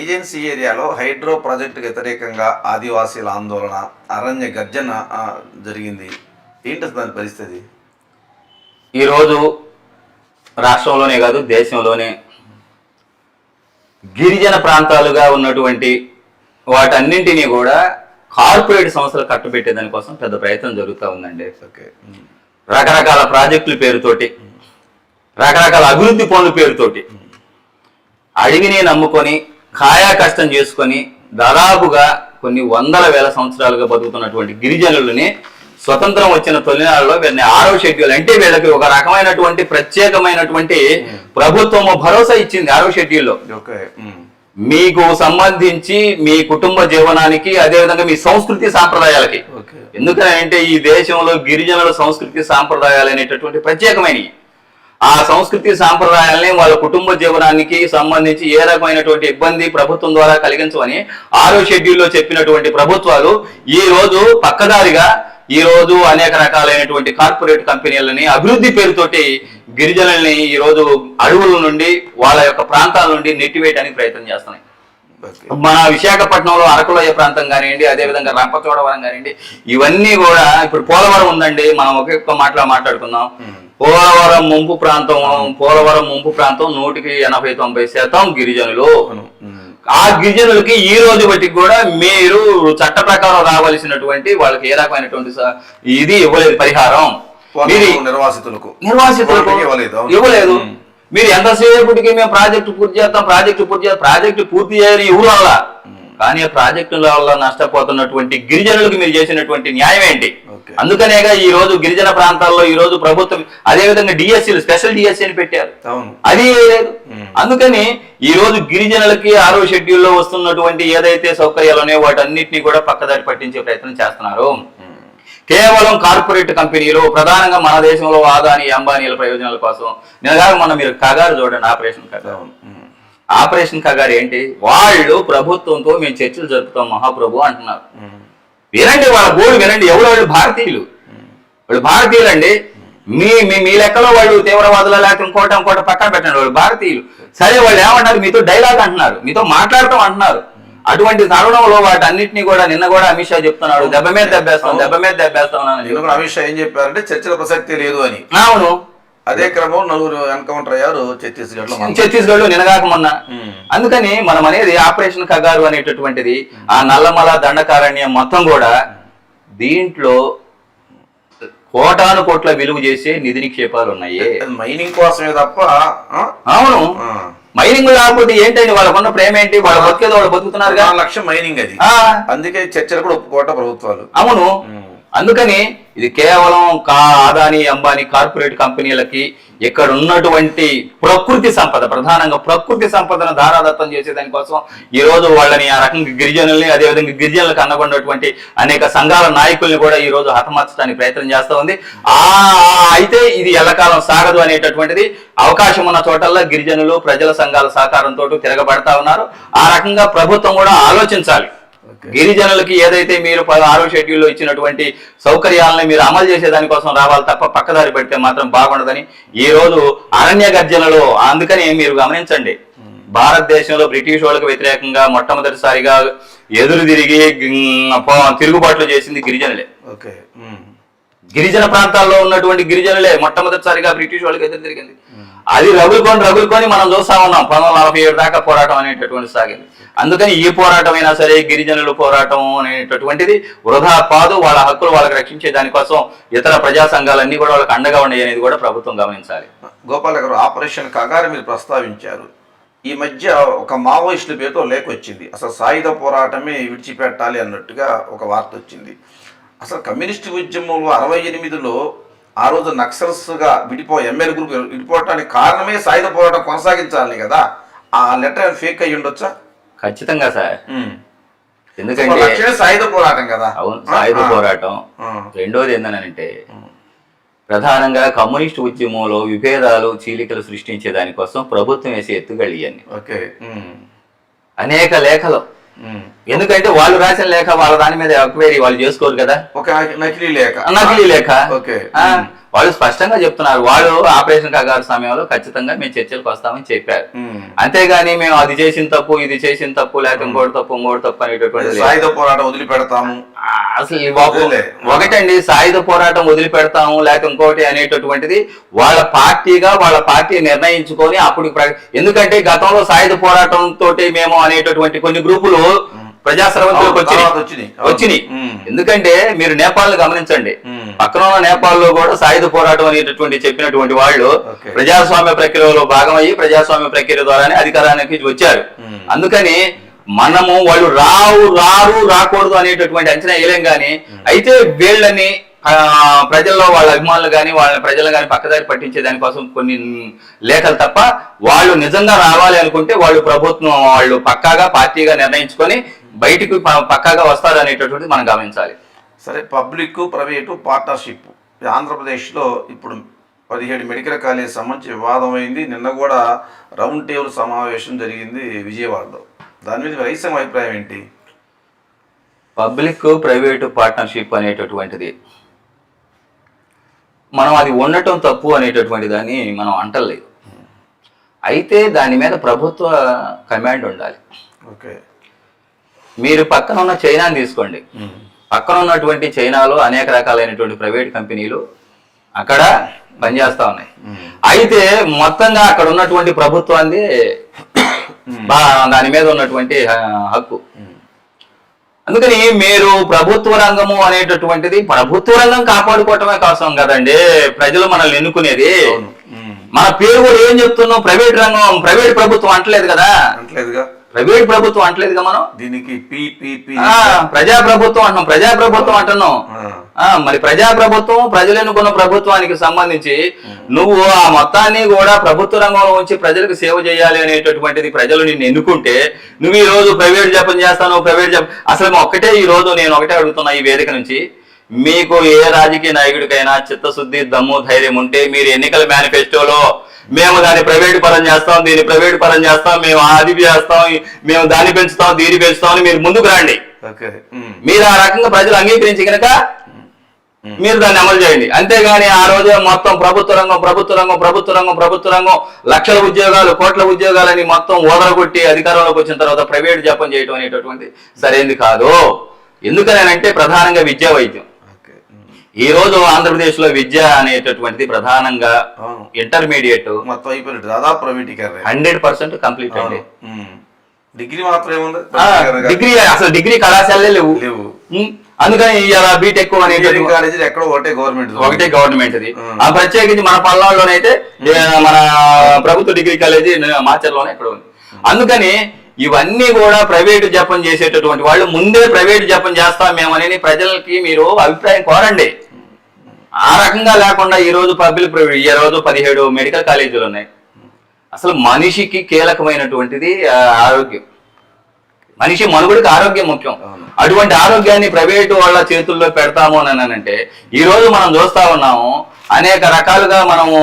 ఏజెన్సీ ఏరియాలో హైడ్రో ప్రాజెక్టు వ్యతిరేకంగా ఆదివాసీల ఆందోళన అరణ్య గర్జన జరిగింది. ఏంటి దాని పరిస్థితి? ఈరోజు రాష్ట్రంలోనే కాదు దేశంలోనే గిరిజన ప్రాంతాలుగా ఉన్నటువంటి వాటన్నింటినీ కూడా కార్పొరేట్ సంస్థలు కట్టబెట్టే దానికోసం పెద్ద ప్రయత్నం జరుగుతూ ఉందండి. రకరకాల ప్రాజెక్టుల పేరుతోటి రకరకాల అభివృద్ధి పనుల పేరుతోటి అడవిని నమ్ముకొని కాయా కష్టం చేసుకొని దాదాపుగా కొన్ని వందల వేల సంవత్సరాలుగా బతుకుతున్నటువంటి గిరిజనులని స్వతంత్రం వచ్చిన తొలినాళ్ళలో వీరిని ఆరో షెడ్యూల్ అంటే వీళ్ళకి ఒక రకమైనటువంటి ప్రత్యేకమైనటువంటి ప్రభుత్వము భరోసా ఇచ్చింది ఆరో షెడ్యూల్లో. మీకు సంబంధించి మీ కుటుంబ జీవనానికి అదేవిధంగా మీ సంస్కృతి సాంప్రదాయాలకి. ఎందుకంటే ఈ దేశంలో గిరిజనుల సంస్కృతి సాంప్రదాయాలు అనేటటువంటి ప్రత్యేకమైనవి. ఆ సంస్కృతి సాంప్రదాయాల్ని వాళ్ళ కుటుంబ జీవనానికి సంబంధించి ఏ రకమైనటువంటి ఇబ్బంది ప్రభుత్వం ద్వారా కలిగించమని ఆరో షెడ్యూల్లో చెప్పినటువంటి ప్రభుత్వాలు ఈ రోజు పక్కదారిగా ఈ రోజు అనేక రకాలైనటువంటి కార్పొరేట్ కంపెనీలని అభివృద్ధి పేరుతోటి గిరిజనుల్ని ఈ రోజు అడవుల నుండి వాళ్ళ యొక్క ప్రాంతాల నుండి నెట్టివేయడానికి ప్రయత్నం చేస్తున్నాయి. మన విశాఖపట్నంలో అరకులోయ ప్రాంతం కానివ్వండి అదేవిధంగా రంపచోడవరం కానివ్వండి ఇవన్నీ కూడా ఇప్పుడు పోలవరం ఉందండి. మనం ఒకే ఒక్క మాటలో మాట్లాడుకుందాం. పోలవరం ముంపు ప్రాంతం పోలవరం ముంపు ప్రాంతం నూటికి ఎనభై తొంభై శాతం గిరిజనులు. ఆ గిరిజనులకి ఈ రోజు బట్టి కూడా మీరు చట్ట ప్రకారం రావాల్సినటువంటి వాళ్ళకి ఏ రకమైనటువంటి ఇది ఇవ్వలేదు పరిహారం. మీరు నిర్వాసితులకు. నిర్వాసితులకు ఇవ్వలేదు. మీరు ఎంతసేపటికి మేము ప్రాజెక్టు పూర్తి చేస్తాం ప్రాజెక్టు పూర్తి చేస్తాం ప్రాజెక్టు పూర్తి చేయని ఎవరు వల్ల కానీ ఆ ప్రాజెక్టుల వల్ల నష్టపోతున్నటువంటి గిరిజనులకు మీరు చేసినటువంటి న్యాయం ఏంటి. అందుకనేగా ఈ రోజు గిరిజన ప్రాంతాల్లో ఈ రోజు ప్రభుత్వం అదే విధంగా డిఎస్సీలు స్పెషల్ డిఎస్సీ అని పెట్టారు. అవును. అది లేదు. అందుకని ఈ రోజు గిరిజనులకి ఆరో షెడ్యూల్లో వస్తున్నటువంటి ఏదైతే సౌకర్యాలు ఉన్నాయో వాటన్నిటిని కూడా పక్కదారి పట్టించే ప్రయత్నం చేస్తున్నారు. కేవలం కార్పొరేట్ కంపెనీలు ప్రధానంగా మన దేశంలో ఆదాని అంబానీల ప్రయోజనాల కోసం. కాదు మొన్న మీరు కగారు చూడండి ఆపరేషన్ కగారు. ఆపరేషన్ కగారు ఏంటి? వాళ్ళు ప్రభుత్వంతో మేము చర్చలు జరుపుతాం మహాప్రభు అంటున్నారు. వినండి వాళ్ళ గోడు వినండి. ఎవరు వాళ్ళు? భారతీయులు. వాళ్ళు భారతీయులు అండి. మీ మీ మీ లెక్కలో వాళ్ళు తీవ్రవాదులు లేకపోతే ఇంకోటి ఇంకోటి పక్కన పెట్టండి. వాళ్ళు భారతీయులు. సరే వాళ్ళు ఏమంటారు మీతో డైలాగ్ అంటున్నారు. మీతో మాట్లాడటం అంటున్నారు. అటువంటి తరుణంలో వాటి అన్నింటినీ కూడా నిన్న కూడా అమిత్ షా చెప్తున్నాడు. దెబ్బ మీద దెబ్బేస్తాం దెబ్బ మీద దెబ్బేస్తాం అమిత్ షా ఏం చెప్పారంటే చర్చల ప్రసక్తి లేదు అని. అవును. అదే క్రమం నలుగురు ఎన్కౌంటర్ అయ్యారు ఛత్తీస్గఢ్లో ఛత్తీస్గఢ్లో నినగాక మొన్న అందుకని మనం అనేది ఆపరేషన్ కగారు అనేటటువంటిది ఆ నల్లమల దండకారణ్యం మొత్తం కూడా దీంట్లో కోటాను కోట్ల విలువ చేసే నిధి నిక్షేపాలు ఉన్నాయి. మైనింగ్ కోసమే తప్ప? అవును. మైనింగ్ లేకపోతే ఏంటండి? వాళ్ళకున్న ప్రేమ ఏంటి? వాళ్ళ బతికేదో వాళ్ళు బతుకుతున్నారుగా. నా లక్ష్యం మైనింగ్ అది. అందుకే చర్చలు కూడా ఒప్పుకోట ప్రభుత్వాలు. అవును. అందుకని ఇది కేవలం కా ఆదాని అంబానీ కార్పొరేట్ కంపెనీలకి ఇక్కడ ఉన్నటువంటి ప్రకృతి సంపద ప్రధానంగా ప్రకృతి సంపదను ధారాదత్తం చేసేదానికోసం ఈరోజు ఈ రోజు వాళ్ళని ఆ రకంగా గిరిజనుల్ని అదేవిధంగా గిరిజనులకు అన్నగొన్నటువంటి అనేక సంఘాల నాయకుల్ని కూడా ఈ రోజు హతమార్చడానికి ప్రయత్నం చేస్తూ ఉంది. ఆ ఆ- అయితే ఇది ఎల్లకాలం సాగదు అనేటటువంటిది అవకాశం ఉన్న చోటల్లో గిరిజనులు ప్రజల సంఘాల సహకారంతో తిరగబడతా ఉన్నారు. ఆ రకంగా ప్రభుత్వం కూడా ఆలోచించాలి. గిరిజనులకి ఏదైతే మీరు ఆరో షెడ్యూల్లో ఇచ్చినటువంటి సౌకర్యాలను మీరు అమలు చేసే దానికోసం రావాలి తప్ప పక్కదారి పెడితే మాత్రం బాగుండదని ఈ రోజు అరణ్య గర్జనలో అందుకని మీరు గమనించండి. భారతదేశంలో బ్రిటిష్ వాళ్ళకి వ్యతిరేకంగా మొట్టమొదటిసారిగా ఎదురు తిరిగి తిరుగుబాట్లు చేసింది గిరిజనులే. ఓకే. గిరిజన ప్రాంతాల్లో ఉన్నటువంటి గిరిజనులే మొట్టమొదటిసారిగా బ్రిటిష్ వాళ్ళకి ఎదురు తిరిగింది. అది రగులుకొని రగులుకొని మనం చూస్తా ఉన్నాం. పంతొమ్మిది నలభై ఏడు దాకా పోరాటం అనేటటువంటి సాగింది. అందుకని ఈ పోరాటం అయినా సరే గిరిజనుల పోరాటం అనేటటువంటిది వృధా పాదు వాళ్ళ హక్కులు వాళ్ళకి రక్షించే దానికోసం ఇతర ప్రజా సంఘాలన్నీ కూడా వాళ్ళకి అండగా ఉన్నాయి అనేది కూడా ప్రభుత్వం గమనించాలి. గోపాల గారు ఆపరేషన్ కగారు మీరు ప్రస్తావించారు. ఈ మధ్య ఒక మావోయిస్టుల పేరుతో లేఖ వచ్చింది అసలు సాయుధ పోరాటమే విడిచిపెట్టాలి అన్నట్టుగా ఒక వార్త వచ్చింది. అసలు కమ్యూనిస్టు ఉద్యమంలో అరవై ఎనిమిదిలో ఆ రోజు నక్సల్స్గా విడిపో ఎమ్మెల్యే గ్రూప్ విడిపోవటానికి కారణమే సాయుధ పోరాటం కొనసాగించాలి కదా? ఆ లెటర్ ఫేక్ అయ్యి ఉండొచ్చా ఖచ్చితంగా సార్. ఎందుకంటే సాయుధ పోరాటం కదా? అవును సాయుధ పోరాటం. రెండోది ఏంటనంటే ప్రధానంగా కమ్యూనిస్ట్ ఉద్యమంలో విభేదాలు చీలికలు సృష్టించే దానికోసం ప్రభుత్వం వేసే ఎత్తుగళ్ళు ఇవన్నీ. అనేక లేఖలు. ఎందుకంటే వాళ్ళు రాసిన లేఖ వాళ్ళ దాని మీద ఎంక్వైరీ వాళ్ళు చేసుకోరు కదా? ఒక నకిలీ లేఖ. నకిలీ లేఖ. ఓకే వాళ్ళు స్పష్టంగా చెప్తున్నారు వాళ్ళు ఆపరేషన్ కాగారు సమయంలో ఖచ్చితంగా మేము చర్చలకు వస్తామని చెప్పారు. అంతేగాని మేము అది చేసిన తప్పు ఇది చేసిన తప్పు లేకపోతే ఇంకోటి తప్పు ఇంకోటి తప్పు అనేటటువంటి. సాయుధ పోరాటం వదిలిపెడతాము అసలు బాబు. ఒకటండి సాయుధ పోరాటం వదిలిపెడతాము లేక ఇంకోటి అనేటటువంటిది వాళ్ళ పార్టీగా వాళ్ళ పార్టీ నిర్ణయించుకొని అప్పుడు ఎందుకంటే గతంలో సాయుధ పోరాటం తోటి మేము అనేటటువంటి కొన్ని గ్రూపులు ప్రజా స్రవంతులకు అవును, వచ్చినాయి వచ్చినాయి. ఎందుకంటే మీరు నేపాల్ గమనించండి. పక్కన ఉన్న నేపాల్లో కూడా సాయుధ పోరాటం అనేటటువంటి చెప్పినటువంటి వాళ్ళు. ప్రజాస్వామ్య ప్రక్రియలో భాగమయ్యి ప్రజాస్వామ్య ప్రక్రియ ద్వారానే అధికారానికి వచ్చారు. అందుకని మనము వాళ్ళు రావు రారు రాకూడదు అనేటటువంటి అంచనా వేయలేం గాని అయితే వీళ్ళని ప్రజల్లో వాళ్ళ అభిమానులు కానీ వాళ్ళ ప్రజలు కానీ పక్కదారి పట్టించే దానికోసం కొన్ని లేఖలు తప్ప వాళ్ళు నిజంగా రావాలి అనుకుంటే వాళ్ళు ప్రభుత్వం వాళ్ళు పక్కాగా పార్టీగా నిర్ణయించుకొని బయటికి పక్కాగా వస్తారు అనేటటువంటిది మనం గమనించాలి సరే పబ్లిక్ ప్రైవేటు పార్ట్నర్షిప్. ఆంధ్రప్రదేశ్లో ఇప్పుడు పదిహేడు మెడికల్ కాలేజ్ సంబంధించి వివాదం అయింది నిన్న కూడా రౌండ్ టేబుల్ సమావేశం జరిగింది విజయవాడలో. దాని మీద రైసం అభిప్రాయం ఏంటి? పబ్లిక్ ప్రైవేటు పార్ట్నర్షిప్ అనేటటువంటిది మనం అది ఉండటం తప్పు అనేటటువంటి దాన్ని మనం అంటలేదు. అయితే దాని మీద ప్రభుత్వ కమాండ్ ఉండాలి. ఓకే. మీరు పక్కన ఉన్న చైనాని తీసుకోండి. పక్కన ఉన్నటువంటి చైనాలో అనేక రకాలైనటువంటి ప్రైవేట్ కంపెనీలు అక్కడ పనిచేస్తా ఉన్నాయి. అయితే మొత్తంగా అక్కడ ఉన్నటువంటి ప్రభుత్వాన్ని దాని మీద ఉన్నటువంటి హక్కు. అందుకని మీరు ప్రభుత్వ రంగము అనేటటువంటిది ప్రభుత్వ రంగం కాపాడుకోవటమే కోసం కదండి. ప్రజలు మనల్ని ఎన్నుకునేది. మన పేరు కూడా ఏం చెప్తున్నాం? ప్రైవేట్ రంగం ప్రైవేట్ ప్రభుత్వం అంటలేదు కదా. అంటలేదుగా. ప్రైవేట్ ప్రభుత్వం అంటలేదుగా మనం? దీనికి పిపిపి ప్రజా ప్రభుత్వం అంటున్నాం ప్రజా ప్రభుత్వం అంటున్నాం. మరి ప్రజా ప్రభుత్వం ప్రజలు ఎన్నుకున్న ప్రభుత్వానికి సంబంధించి నువ్వు ఆ మొత్తాన్ని కూడా ప్రభుత్వ రంగంలో ఉంచి ప్రజలకు సేవ చేయాలి అనేటటువంటిది ప్రజలు నిన్ను ఎన్నుకుంటే నువ్వు ఈ రోజు ప్రైవేట్ జపం చేస్తాను ప్రైవేట్ జపం అసలు ఒక్కటే ఈ రోజు నేను ఒకటే అడుగుతున్నా ఈ వేదిక నుంచి. మీకు ఏ రాజకీయ నాయకుడికైనా చిత్తశుద్ధి దమ్ము ధైర్యం ఉంటే మీరు ఎన్నికల మేనిఫెస్టోలో మేము దాన్ని ప్రైవేట్ పరం చేస్తాం దీన్ని ప్రైవేట్ పరం చేస్తాం మేము అది చేస్తాం మేము దాన్ని పెంచుతాం దీన్ని పెంచుతాం అని మీరు ముందుకు రండి. మీరు ఆ రకంగా ప్రజలు అంగీకరించి కనుక మీరు దాన్ని అమలు చేయండి. అంతేగాని ఆ రోజు మొత్తం ప్రభుత్వ రంగం ప్రభుత్వ రంగం ప్రభుత్వ రంగం ప్రభుత్వ రంగం లక్షల ఉద్యోగాలు కోట్ల ఉద్యోగాలని మొత్తం ఓదరగొట్టి అధికారంలోకి వచ్చిన తర్వాత ప్రైవేట్ జపం చేయడం అనేటటువంటి సరైనది కాదు. ఎందుకని అంటే ప్రధానంగా విద్యా వైద్యం. ఈ రోజు ఆంధ్రప్రదేశ్లో విద్య అనేటటువంటిది ప్రధానంగా. ఇంటర్మీడియట్ మొత్తం అయిపోయినట్టు దాదాపు ప్రైవేటీకరణ హండ్రెడ్ పర్సెంట్ కంప్లీట్ అండి. డిగ్రీ మాత్రం ఏముంది? డిగ్రీ అసలు డిగ్రీ కళాశాలలే లేవు. లేవు. అందుకని ఇలా బీటెక్ అనేది ఎక్కడో ఒకటే గవర్నమెంట్ ఒకటే. ఆ ప్రత్యేకించి మన పల్నాడులోనైతే మన ప్రభుత్వ డిగ్రీ కాలేజీ మాచర్లోనే ఇక్కడ ఉంది. అందుకని ఇవన్నీ కూడా ప్రైవేటు జపం చేసేటటువంటి వాళ్ళు ముందే ప్రైవేటు జపం చేస్తాం మేమని ప్రజలకి మీరు అభిప్రాయం కోరండి. ఆ రకంగా లేకుండా ఈ రోజు పబ్లిక్ ప్రైవేట్ ఈ రోజు పదిహేడు మెడికల్ కాలేజీలు ఉన్నాయి. అసలు మనిషికి కీలకమైనటువంటిది ఆరోగ్యం. మనిషి మనుగుడికి ఆరోగ్యం ముఖ్యం. అటువంటి ఆరోగ్యాన్ని ప్రైవేటు వాళ్ళ చేతుల్లో పెడతాము అని అంటే ఈ రోజు మనం చూస్తా ఉన్నాము అనేక రకాలుగా మనము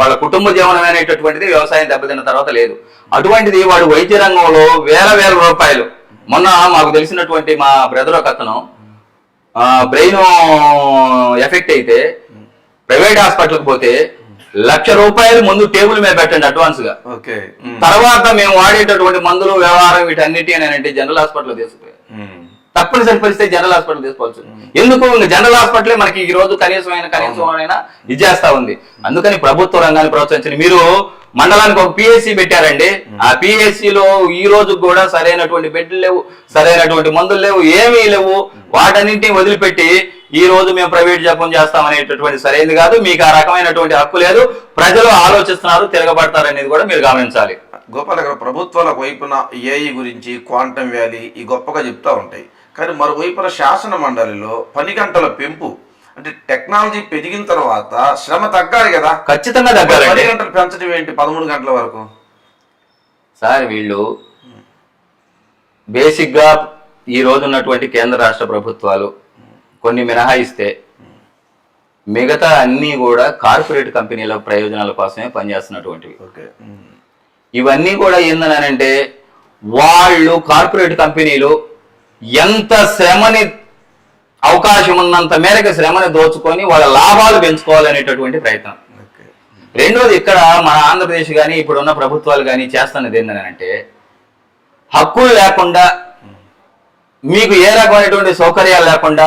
వాళ్ళ కుటుంబ జీవనం అనేటటువంటిది వ్యవసాయం దెబ్బతిన్న తర్వాత లేదు. అటువంటిది వాడు వైద్య రంగంలో వేల వేల రూపాయలు. మొన్న మాకు తెలిసినటువంటి మా బ్రదర్ ఒక అతను బ్రెయిన్ ఎఫెక్ట్ అయితే ప్రైవేట్ హాస్పిటల్కి పోతే లక్ష రూపాయలు ముందు టేబుల్ మీద పెట్టండి అడ్వాన్స్గా. తర్వాత మేము వాడేటటువంటి మందులు వ్యవహారం వీటన్నిటి అని అంటే జనరల్ హాస్పిటల్ తీసుకుపోయారు. తప్పనిసరి పరిస్థితి జనరల్ హాస్పిటల్ తీసుకోవచ్చు ఎందుకు? ఇంక జనరల్ హాస్పిటలే మనకి ఈ రోజు కనీసమైన కనీసమైనా ఇది చేస్తా ఉంది. అందుకని ప్రభుత్వ రంగాన్ని ప్రోత్సహించండి. మీరు మండలానికి ఒక పిఎస్సి పెట్టారండి. ఆ పిఎస్సి లో ఈ రోజు కూడా సరైనటువంటి బెడ్లు లేవు సరైనటువంటి మందులు లేవు ఏమీ లేవు. వాటన్నింటినీ వదిలిపెట్టి ఈ రోజు మేము ప్రైవేట్ జపం చేస్తాం అనేటటువంటి సరైనది కాదు. మీకు ఆ రకమైనటువంటి హక్కు లేదు. ప్రజలు ఆలోచిస్తున్నారు తిరగబడతారు అనేది కూడా మీరు గమనించాలి. గోపాల్ గారు ప్రభుత్వాల వైపున ఏఐ గురించి క్వాంటమ్ వ్యాలీ ఈ గొప్పగా చెప్తా ఉంటాయి. కానీ మరోవైపున శాసన మండలిలో పని గంటల పెంపు అంటే టెక్నాలజీ పెరిగిన తర్వాత శ్రమ తగ్గాలి కదా. ఖచ్చితంగా పది గంటలు పెంచడం ఏంటి? పదమూడు గంటల వరకు. సార్ వీళ్ళు బేసిక్గా ఈ రోజు ఉన్నటువంటి కేంద్ర రాష్ట్ర ప్రభుత్వాలు కొన్ని మినహాయిస్తే మిగతా అన్నీ కూడా కార్పొరేట్ కంపెనీల ప్రయోజనాల కోసమే పనిచేస్తున్నటువంటివి. ఇవన్నీ కూడా ఏందనంటే వాళ్ళు కార్పొరేట్ కంపెనీలు ఎంత శ్రమని అవకాశం ఉన్నంత మేరకు శ్రమని దోచుకొని వాళ్ళ లాభాలు పెంచుకోవాలనేటటువంటి ప్రయత్నం. రెండోది ఇక్కడ మన ఆంధ్రప్రదేశ్ కానీ ఇప్పుడున్న ప్రభుత్వాలు కానీ చేస్తున్నది ఏంటంటే హక్కులు లేకుండా మీకు ఏ రకమైనటువంటి సౌకర్యాలు లేకుండా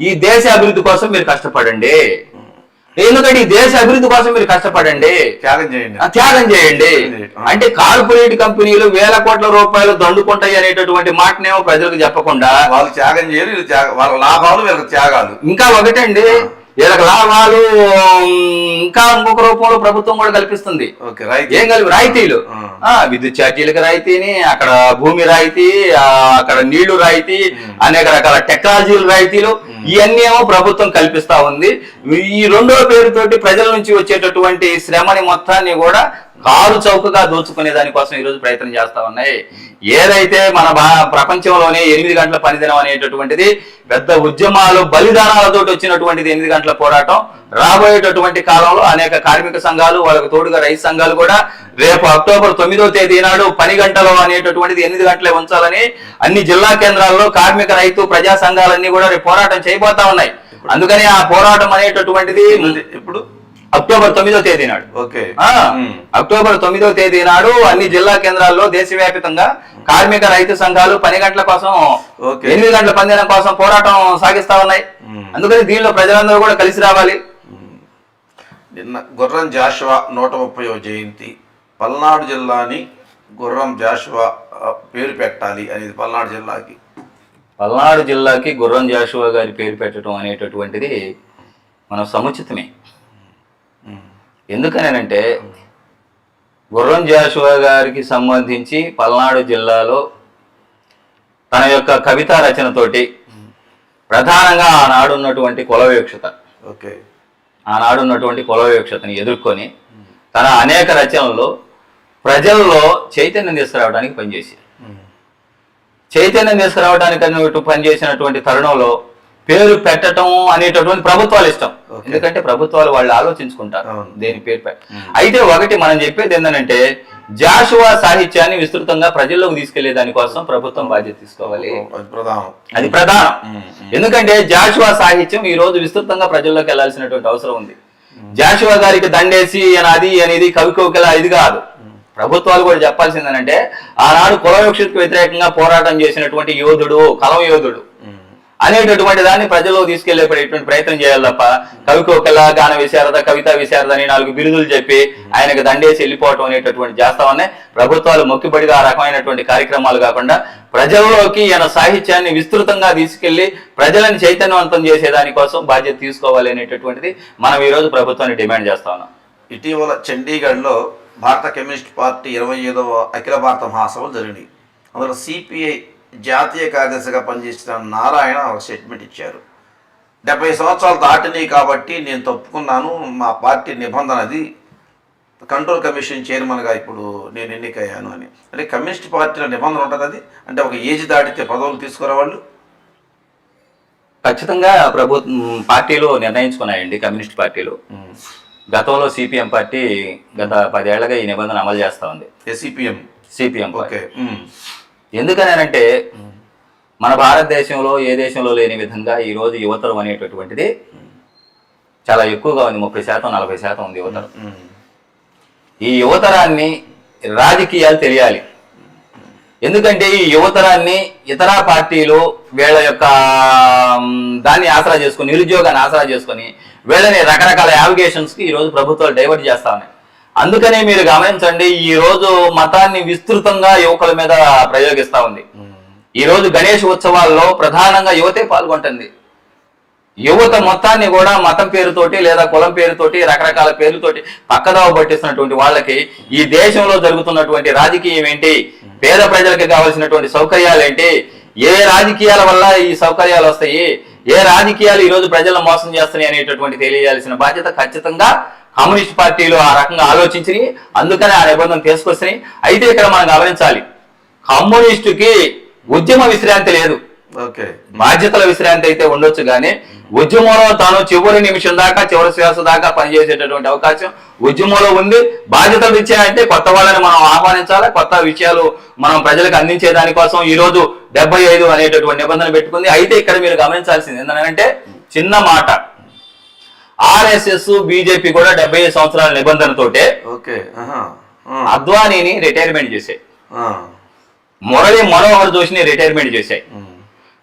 ఈ దేశ అభివృద్ధి కోసం మీరు కష్టపడండి. ఎందుకంటే ఈ దేశ అభివృద్ధి కోసం మీరు కష్టపడండి. త్యాగం చేయండి. త్యాగం చేయండి. అంటే కార్పొరేట్ కంపెనీలు వేల కోట్ల రూపాయలు దండుకుంటాయి అనేటటువంటి మాటనేమో ప్రజలకు చెప్పకుండా వాళ్ళు త్యాగం చేయరు వాళ్ళ లాభాలు వీళ్ళకి త్యాగాలు. ఇంకా ఒకటండి వీళ్ళకి లాభాలు ఇంకా ఇంకొక రూపంలో ప్రభుత్వం కూడా కల్పిస్తుంది. ఏం కలిపి రాయితీలు. విద్యుత్ ఛార్జీలకు రాయితీని అక్కడ భూమి రాయితీ అక్కడ నీళ్ళు రాయితీ అనేక రకాల టెక్నాలజీలు రాయితీలు ఇవన్నీ ఏమో ప్రభుత్వం కల్పిస్తా ఉంది. ఈ రెండో పేరుతోటి ప్రజల నుంచి వచ్చేటటువంటి శ్రమని మొత్తాన్ని కూడా కారు చౌకగా దోచుకునే దానికోసం ఈ రోజు ప్రయత్నం చేస్తా ఉన్నాయి. ఏదైతే మన ప్రపంచంలోనే ఎనిమిది గంటల పనిదినం అనేటటువంటిది పెద్ద ఉద్యమాలు బలిదానాలతో వచ్చినటువంటిది ఎనిమిది గంటల పోరాటం రాబోయేటటువంటి కాలంలో అనేక కార్మిక సంఘాలు వాళ్ళకు తోడుగా రైతు సంఘాలు కూడా రేపు అక్టోబర్ తొమ్మిదో తేదీ నాడు పని గంటలు అనేటటువంటిది ఎనిమిది గంటలే ఉంచాలని అన్ని జిల్లా కేంద్రాల్లో కార్మిక రైతు ప్రజా సంఘాలన్నీ కూడా రేపు పోరాటం చేయబోతా ఉన్నాయి. అందుకని ఆ పోరాటం అనేటటువంటిది ఇప్పుడు అక్టోబర్ తొమ్మిదో తేదీ నాడు. ఓకే. అక్టోబర్ తొమ్మిదో తేదీ నాడు అన్ని జిల్లా కేంద్రాల్లో దేశవ్యాప్తంగా కార్మిక రైతు సంఘాలు పని గంటల కోసం. ఎనిమిది గంటల పనిదినం కోసం పోరాటం సాగిస్తా ఉన్నాయి. అందుకని దీనిలో ప్రజలందరూ కూడా కలిసి రావాలి. నిన్న గుర్రం జాషువా నూట జయంతి పల్నాడు జిల్లాని గుర్రం జాషువా పేరు పెట్టాలి అనేది పల్నాడు జిల్లాకి. పల్నాడు జిల్లాకి గుర్రం జాషువా గారి పేరు పెట్టడం అనేటటువంటిది మన సముచితమే. ఎందుకనంటే గుర్రం జాషువా గారికి సంబంధించి పల్నాడు జిల్లాలో తన యొక్క కవితా రచనతోటి ప్రధానంగా ఆనాడు ఉన్నటువంటి కుల వివక్షత ఓకే. ఆనాడు ఉన్నటువంటి ఎదుర్కొని తన అనేక రచనల్లో ప్రజల్లో చైతన్యం తీసుకురావడానికి పనిచేశారు. చైతన్యం తీసుకురావడానికి పనిచేసినటువంటి తరుణంలో పేరు పెట్టడం అనేటటువంటి ప్రభుత్వాలు ఇష్టం. ఎందుకంటే ప్రభుత్వాలు వాళ్ళు ఆలోచించుకుంటారు. దేని పేరు పెట్ట అయితే ఒకటి మనం చెప్పేది ఏంటంటే జాషువా సాహిత్యాన్ని విస్తృతంగా ప్రజల్లోకి తీసుకెళ్ళే దానికోసం ప్రభుత్వం బాధ్యత తీసుకోవాలి. అది ప్రధానం. ఎందుకంటే జాషువా సాహిత్యం ఈ రోజు విస్తృతంగా ప్రజల్లోకి వెళ్ళాల్సినటువంటి అవసరం ఉంది. జాషువా గారికి దండేసి అని అది అనేది కవి కోకిల ఇది కాదు. ప్రభుత్వాలు కూడా చెప్పాల్సిందేనంటే ఆనాడు కుల వ్యతిరేకంగా పోరాటం చేసినటువంటి యోధుడు కలం యోధుడు. అనేటటువంటి దాన్ని ప్రజల్లో తీసుకెళ్ళేటువంటి ప్రయత్నం చేయాలి తప్ప కవికోకల గాన విశారద కవితా విశారద అని నాలుగు బిరుదులు చెప్పి ఆయనకు దండేసి వెళ్ళిపోవటం అనేటటువంటి చేస్తామనే ప్రభుత్వాలు మొక్కిపడిగా ఆ రకమైనటువంటి కార్యక్రమాలు కాకుండా ప్రజల్లోకి ఈయన సాహిత్యాన్ని విస్తృతంగా తీసుకెళ్ళి ప్రజలను చైతన్యవంతం చేసే దానికోసం బాధ్యత తీసుకోవాలి అనేటటువంటిది మనం ఈరోజు ప్రభుత్వాన్ని డిమాండ్ చేస్తా ఉన్నాం. ఇటీవల చండీగఢ్లో భారత కమ్యూనిస్ట్ పార్టీ ఇరవై ఐదవ అఖిల భారత మహాసభలు జరిగినాయి. అందులో సిపిఐ జాతీయ కార్యదర్శిగా పనిచేసిన నారాయణ ఒక స్టేట్మెంట్ ఇచ్చారు. డెబ్బై సంవత్సరాలు దాటినాయి కాబట్టి నేను తప్పుకున్నాను. మా పార్టీ నిబంధన అది. కంట్రోల్ కమిషన్ చైర్మన్గా ఇప్పుడు నేను ఎన్నికయ్యాను అని. అంటే కమ్యూనిస్ట్ పార్టీలో నిబంధన ఉంటుంది అది. అంటే ఒక ఏజ్ దాటితే పదవులు తీసుకురావాళ్ళు. ఖచ్చితంగా ప్రభుత్వం పార్టీలు నిర్ణయించుకున్నాయండి కమ్యూనిస్ట్ పార్టీలు. గతంలో సిపిఎం పార్టీ గత పదేళ్ళుగా ఈ నిబంధన అమలు చేస్తా ఉంది. ఎస్సిపిఎం సిపిఎం ఓకే. ఎందుకనంటే మన భారతదేశంలో ఏ దేశంలో లేని విధంగా ఈ రోజు యువతరం అనేటటువంటిది చాలా ఎక్కువగా ఉంది. ముప్పై శాతం నలభై శాతం ఉంది యువతరం. ఈ యువతరాన్ని రాజకీయాలు తెలియాలి. ఎందుకంటే ఈ యువతరాన్ని ఇతర పార్టీలు వీళ్ళ యొక్క దాన్ని ఆసరా చేసుకొని నిరుద్యోగాన్ని ఆసరా చేసుకొని వీళ్ళని రకరకాల అలిగేషన్స్కి ఈ రోజు ప్రభుత్వాలు డైవర్ట్ చేస్తా ఉన్నాయి. అందుకనే మీరు గమనించండి ఈ రోజు మతాన్ని విస్తృతంగా యువకుల మీద ప్రయోగిస్తా ఉంది. ఈ రోజు గణేష్ ఉత్సవాల్లో ప్రధానంగా యువతే పాల్గొంటుంది. యువత మొత్తాన్ని కూడా మతం పేరుతోటి లేదా కులం పేరుతోటి రకరకాల పేర్లతోటి పక్కదావ పట్టిస్తున్నటువంటి వాళ్ళకి ఈ దేశంలో జరుగుతున్నటువంటి రాజకీయం ఏంటి పేద ప్రజలకు కావాల్సినటువంటి సౌకర్యాలు ఏంటి ఏ రాజకీయాల వల్ల ఈ సౌకర్యాలు వస్తాయి ఏ రాజకీయాలు ఈ రోజు ప్రజలను మోసం చేస్తున్నాయి అనేటటువంటి తెలియజేయాల్సిన బాధ్యత ఖచ్చితంగా కమ్యూనిస్ట్ పార్టీలు ఆ రకంగా ఆలోచించి అందుకని ఆ నిబంధన తీసుకొచ్చినాయి అయితే ఇక్కడ మనం గమనించాలి. కమ్యూనిస్టుకి ఉద్యమ విశ్రాంతి లేదు. ఓకే. బాధ్యతల విశ్రాంతి అయితే ఉండొచ్చు కానీ ఉద్యమంలో తాను చివరి నిమిషం దాకా చివరి శ్వాస దాకా పనిచేసేటటువంటి అవకాశం ఉద్యమంలో ఉంది. బాధ్యతలు అంటే కొత్త వాళ్ళని మనం ఆహ్వానించాలి. కొత్త విషయాలు మనం ప్రజలకు అందించే దానికోసం ఈ రోజు డెబ్బై ఐదు అనేటటువంటి నిబంధన పెట్టుకుంది. అయితే ఇక్కడ మీరు గమనించాల్సింది ఏంటంటే చిన్న మాట. ఆర్ఎస్ఎస్ బీజేపీ కూడా డెబ్బై ఐదు సంవత్సరాల నిబంధనతోటే. అద్వానీని రిటైర్మెంట్ చేశాయి. మురళి మనోహర్ జోషిని రిటైర్మెంట్ చేశాయి.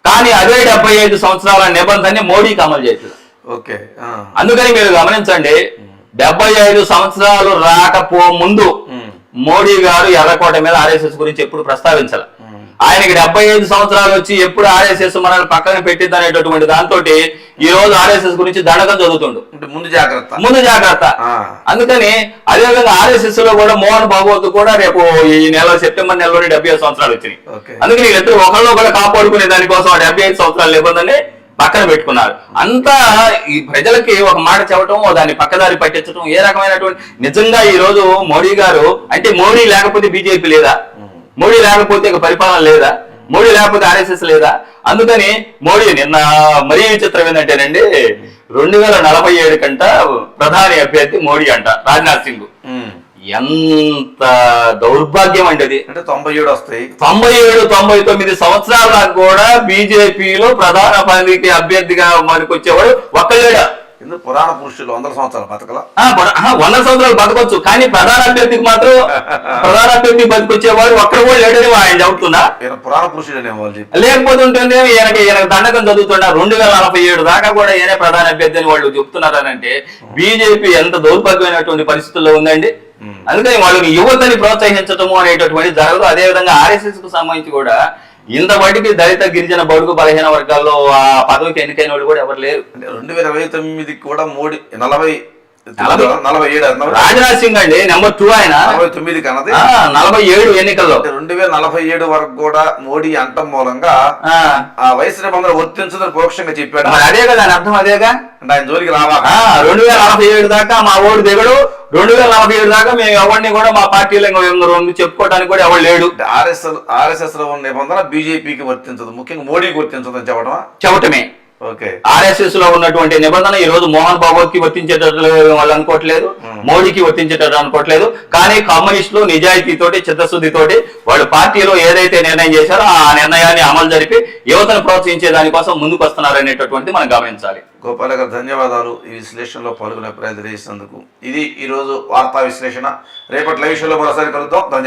కానీ అదే డెబ్బై ఐదు సంవత్సరాల నిబంధనని మోడీకి అమలు చేయట్లేదు ఓకే. అందుకని మీరు గమనించండి డెబ్బై ఐదు సంవత్సరాలు రాకపో ముందు. మోడీ గారు ఎర్రకోట మీద ఆర్ఎస్ఎస్ గురించి ఎప్పుడు ప్రస్తావించాల ఆయనకి డెబ్బై ఐదు సంవత్సరాలు వచ్చి ఎప్పుడు ఆర్ఎస్ఎస్ మనల్ని పక్కన పెట్టింది అనేటటువంటి దాంతో ఈ రోజు ఆర్ఎస్ఎస్ గురించి దండకం చదువుతుండు. ముందు జాగ్రత్త. ముందు జాగ్రత్త. అందుకని అదేవిధంగా ఆర్ఎస్ఎస్లో కూడా మోహన్ భాగవత్ కూడా రేపు ఈ నెల సెప్టెంబర్ నెలలోనే డెబ్బై ఐదు సంవత్సరాలు వచ్చినాయి. అందుకని వీళ్ళిద్దరు ఒకళ్ళు ఒకళ్ళు కాపాడుకునే దానికోసం ఆ డెబ్బై ఐదు సంవత్సరాల నిబంధనని పక్కన పెట్టుకున్నారు. అంతా ఈ ప్రజలకి ఒక మాట చెప్పటం దాన్ని పక్కదారి పట్టించడం ఏ రకమైనటువంటి నిజంగా ఈ రోజు మోడీ గారు అంటే మోడీ లేకపోతే బీజేపీ లేదా? మోడీ లేకపోతే ఇక పరిపాలన లేదా? మోడీ లేకపోతే ఆర్ఎస్ఎస్ లేదా? అందుకని మోడీ నిన్న మరీ విచిత్రం ఏంటంటేనండి రెండు వేల నలభై ఏడు కంట ప్రధాని అభ్యర్థి మోడీ అంట రాజ్నాథ్ సింగ్. ఎంత దౌర్భాగ్యం అండి అది. అంటే తొంభై ఏడు వస్తాయి. తొంభై ఏడు తొంభై తొమ్మిది సంవత్సరాల కూడా బీజేపీలో ప్రధాన అభ్యర్థిగా మనకొచ్చేవాడు ఒక్కలేడా? ఎందుకు పురాణ పురుషులు వందల సంవత్సరాల బతకల? ఆ, బర- ఆ, వంద సంవత్సరాలు బతకొచ్చు. కానీ ప్రధాన అభ్యర్థికి మాత్రం ప్రధాన అభ్యర్థి బతికొచ్చేవాడు ఒక్కడు కూడా లేడని ఆయన చెబుతున్నా. ఈయన పురాణ పురుషుడు లేకపోతే ఉంటుంది ఈయనకి ఈయనకి దండకం చదువుతున్నా రెండు వేల నలభై ఏడు దాకా కూడా ఈయనే ప్రధాన అభ్యర్థి అని వాళ్ళు చెప్తున్నారనంటే బీజేపీ ఎంత దౌర్భాగ్యమైనటువంటి పరిస్థితుల్లో ఉందండి? అందుకని వాళ్ళని యువతని ప్రోత్సహించటము అనేటటువంటి జరగదు. అదే విధంగా ఆర్ఎస్ఎస్కు సంబంధించి కూడా ఇంత మటుకు దళిత గిరిజన బడుగు బలహీన వర్గాల్లో ఆ పదవికి ఎన్నికైన వాళ్ళు కూడా ఎవరు లేరు. రెండు వేల ఇరవై తొమ్మిది కూడా మోడీ నలభై రాజ్నాథ్ సింగ్ అండి నెంబర్ టూ ఆయన. నలభై తొమ్మిది కన్నది నలభై ఏడు ఎన్నికల్లో. రెండు వేల నలభై ఏడు వరకు కూడా మోడీ అంటం మూలంగా ఆ, వయసు నిబంధన వర్తించదని పరోక్షంగా చెప్పాడు. మరి అదే కదా అర్థం అదేగా? అంటే ఆయన జోలికి రావా? రెండు వేల నలభై ఏడు దాకా మా ఓడు దిగడు. రెండు వేల నలభై ఏడు దాకా మేము ఎవరిని కూడా మా పార్టీలో చెప్పుకోవడానికి కూడా ఎవరు లేడు. ఆర్ఎస్ఎస్ ఆర్ఎస్ఎస్లో ఉన్న నిబంధన బీజేపీకి వర్తించదు. ముఖ్యంగా మోడీకి వర్తించదు అని చెప్పడమా చెప్పటమే. ఆర్ఎస్ఎస్లో ఉన్నటువంటి నిబంధన ఈ రోజు మోహన్ బాబు కి వర్తించేటట్లు వాళ్ళు అనుకోవట్లేదు మోడీకి వర్తించేటట్టు అనుకోవట్లేదు. కానీ కమ్యూనిస్టులు నిజాయితీతోటి చిత్తశుద్ధితోటి వాళ్ళు పార్టీలో ఏదైతే నిర్ణయం చేశారో ఆ నిర్ణయాన్ని అమలు జరిపి యువతను ప్రోత్సహించే దానికోసం ముందుకు వస్తున్నారు అనేటటువంటి మనం గమనించాలి. గోపాల గారు ధన్యవాదాలు ఈ విశ్లేషణలో పాల్గొనే ప్రయత్నం చేసినందుకు. ఇది ఈరోజు వార్తా విశ్లేషణ. రేపటి లైవ్ షోలో మరోసారి కలుద్దాం. ధన్యవాదాలు.